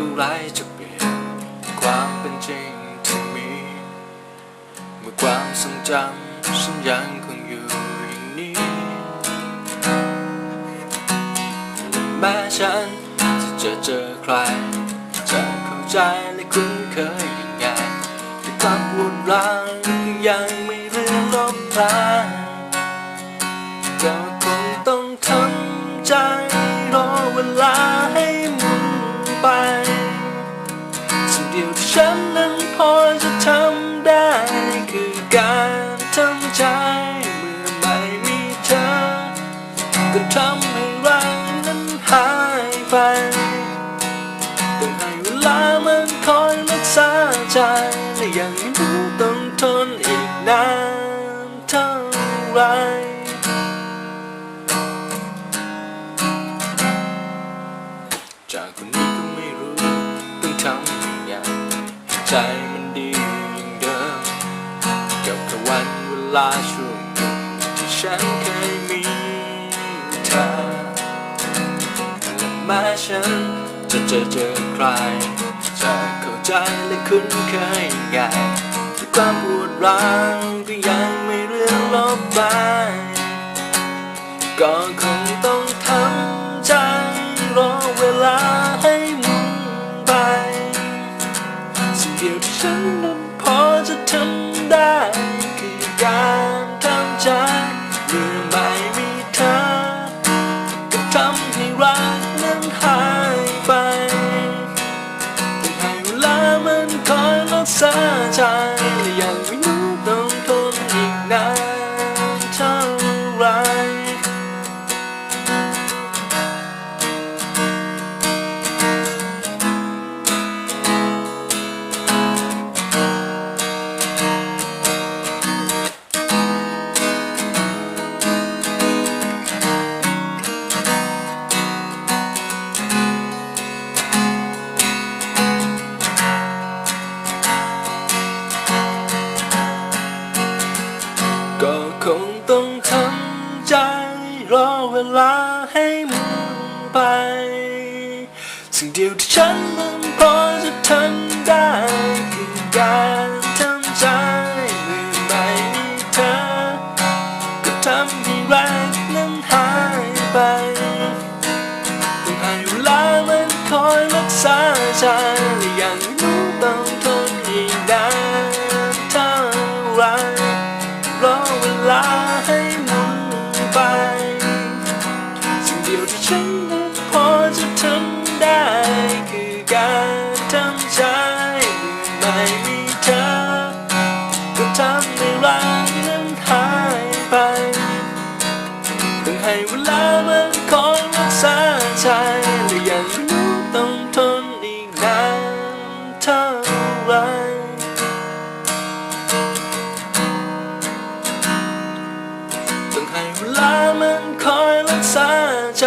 อะไรจะเปลี่ยนความเป็นจริงที่มี เมื่อความทรงจำฉันยังคงอยู่อย่างนี้แม้ฉันจะเจอใคร จะเข้าใจและคุ้นเคยยังไงแต่ความปวดร้าวยังไม่เลือนลบพลา ก็ทำให้รักนั้นหายไปต้องให้เวลามันคอยรักษาใจและยังรู้ต้องทนอีกนานเท่าไรจากคนนี้ก็ไม่รู้ต้องทำอย่างไรให้ใจมันดีอย่างเดิมกับวันเวลาช่วงหนึ่งที่ฉันเคย ฉัน จะเจอเจอใคร จะเข้าใจและคุ้นเคยยังไงแต่ความปวดร้าวก็ยังไม่เลือนลบไป ก็คงต้องทำใจรอเวลาให้หมุนไป สิ่งเดียวที่ฉันนั้นพอจะทำ อย รอเวลาให้มันไป สิ่งเดียวที่ฉันมันพอจะทำได้คือการทำใจเมื่อไม่มีเธอก็ทำให้รัก ทำใจไม่มีเธอก็ทำให้รักนั้นหายไปต้องให้เวลามันคอยรักษาใจและยังไม่รู้ต้องทนอีกนานเท่าไรต้องให้เวลามันคอยรักษาใจ